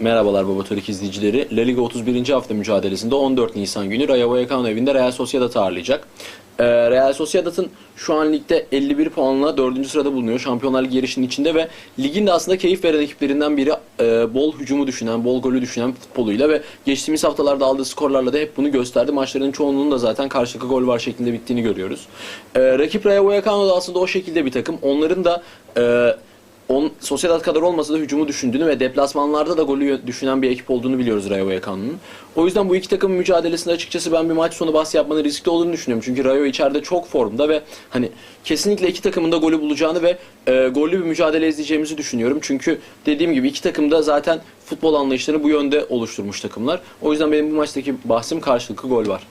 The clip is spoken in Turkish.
Merhabalar Baba izleyicileri. La Liga 31. hafta mücadelesinde 14 Nisan günü Rayo Vallecano evinde Real Sociedad ağırlayacak. Ee, Real Sociedad'ın şu an ligde 51 puanla 4. sırada bulunuyor. Şampiyonlar Ligi yarışının içinde ve ligin de aslında keyif veren ekiplerinden biri e, bol hücumu düşünen, bol golü düşünen futboluyla ve geçtiğimiz haftalarda aldığı skorlarla da hep bunu gösterdi. Maçların çoğunluğunun da zaten karşılıklı gol var şeklinde bittiğini görüyoruz. Ee, rakip Rayo Vallecano da aslında o şekilde bir takım. Onların da e, on, Sociedad kadar olmasa da hücumu düşündüğünü ve deplasmanlarda da golü düşünen bir ekip olduğunu biliyoruz Rayo Vallecano'nun. O yüzden bu iki takımın mücadelesinde açıkçası ben bir maç sonu bahsi yapmanın riskli olduğunu düşünüyorum. Çünkü Rayo içeride çok formda ve hani kesinlikle iki takımın da golü bulacağını ve e, gollü bir mücadele izleyeceğimizi düşünüyorum. Çünkü dediğim gibi iki takım da zaten futbol anlayışlarını bu yönde oluşturmuş takımlar. O yüzden benim bu maçtaki bahsim karşılıklı gol var.